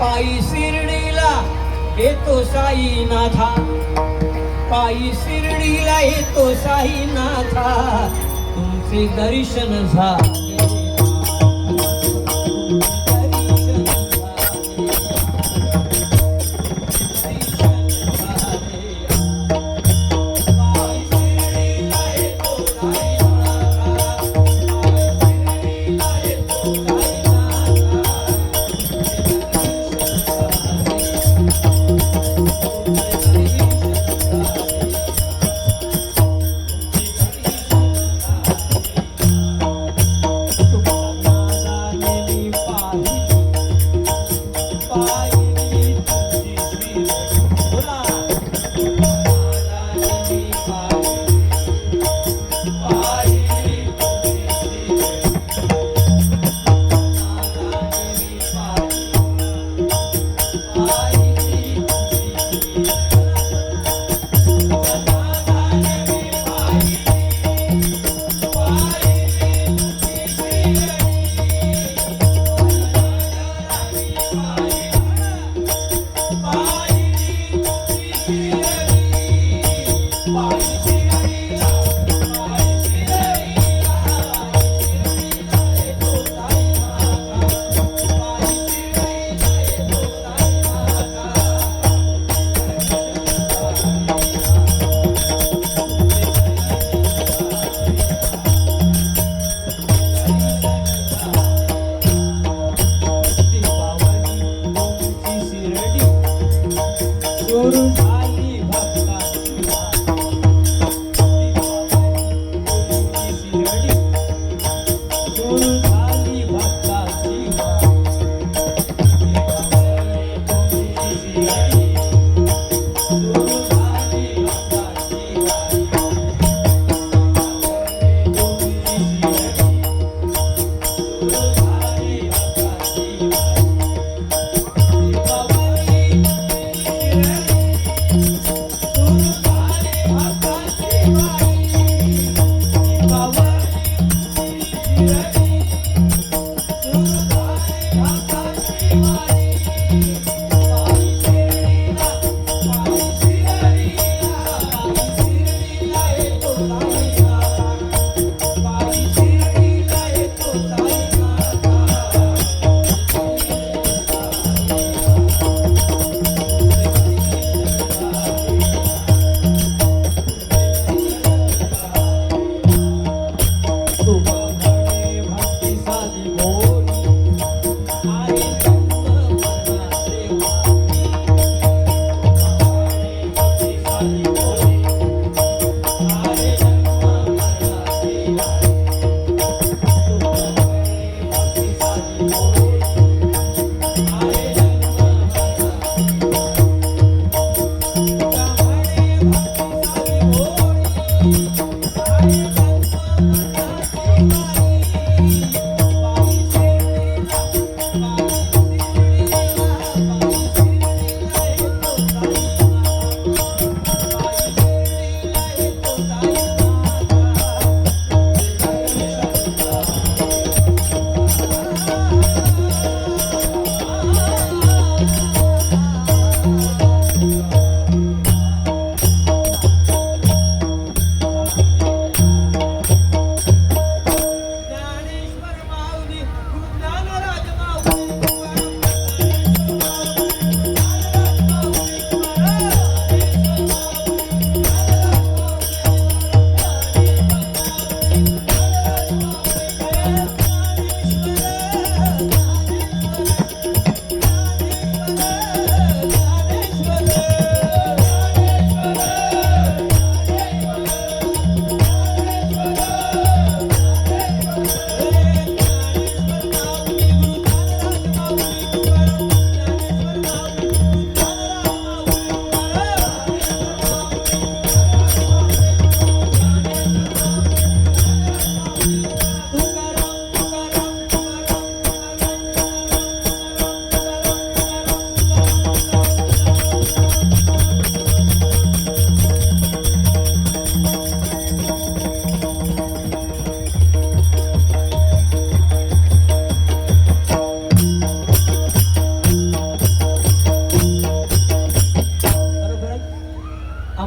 पायी शिर्डीला येतो साईनाथा. पायी शिर्डीला येतो साईनाथा. तुमचे दर्शन झाले.